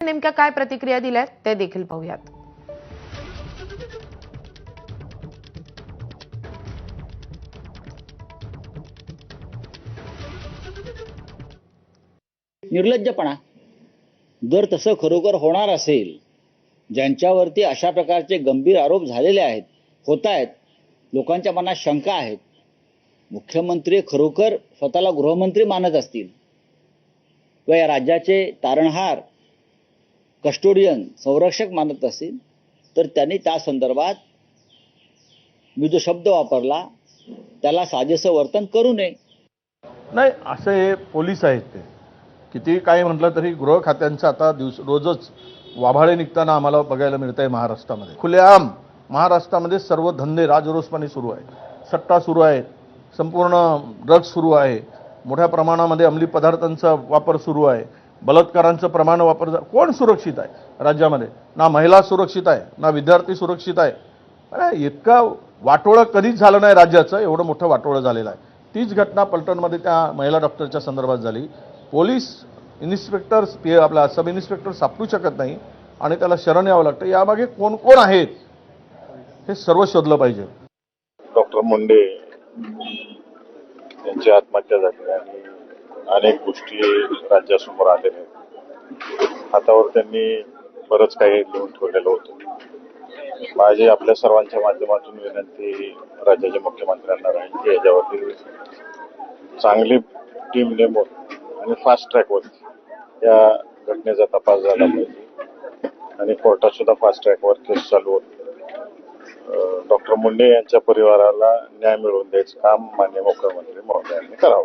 नेमक्या काय प्रतिक्रिया दिल्यात ते देखील पाहूयात. निर्लज्जपणा. जर तसं खरोखर होणार असेल ज्यांच्यावरती अशा प्रकारचे गंभीर आरोप झालेले आहेत होत आहेत लोकांच्या मनात शंका आहेत मुख्यमंत्री खरोखर स्वतःला गृहमंत्री मानत असतील व या राज्याचे तारणहार कस्टोडियन संरक्षक मानत असेल तर त्यांनी त्या संदर्भात मी जो शब्द वापरला त्याला साजेसं वर्तन करू नये. नाही असे हे पोलीस आहेत ते. किती काही म्हटलं तरी गृह खात्यांचं आता दिवस रोजच वाभाळे निघताना आम्हाला बघायला मिळत आहे महाराष्ट्रामध्ये. खुलेआम महाराष्ट्रामध्ये सर्व धंदे राजरोसपणे सुरू आहे सट्टा सुरू आहे संपूर्ण ड्रग्ज सुरू आहे. मोठ्या प्रमाणामध्ये अंमली पदार्थांचा वापर सुरू आहे. बलात्कारांचं प्रमाण वापर कोण सुरक्षित आहे राज्यामध्ये? ना महिला सुरक्षित आहे ना विद्यार्थी सुरक्षित आहे. अरे इतकं वाटोळं कधीच झालं नाही राज्याचं एवढं मोठं वाटोळं झालेलं आहे. तीच घटना पलटणमध्ये त्या महिला डॉक्टरच्या संदर्भात झाली. पोलीस इन्स्पेक्टर पी आपला सब इन्स्पेक्टर सापडू शकत नाही आणि त्याला शरण यावं लागतं. यामागे कोण कोण आहेत? हे सर्व शोधलं पाहिजे. डॉक्टर मुंडे यांची आत्महत्या झाली आणि अनेक गोष्टी राज्यासमोर आलेल्या आहेत. हातावर त्यांनी बरंच काही लिहून ठेवलेलं होतं. माझी आपल्या सर्वांच्या माध्यमातून विनंती राज्याच्या मुख्यमंत्र्यांना राहील की याच्यावरती चांगली टीम नेमून आणि फास्ट ट्रॅकवर या घटनेचा तपास झाला पाहिजे. आणि कोर्टात सुद्धा फास्ट ट्रॅकवर केस चालू होत. डॉक्टर मुंडे यांच्या परिवाराला न्याय मिळवून द्यायचं काम मान्य मुख्यमंत्री महोदयांनी करावं.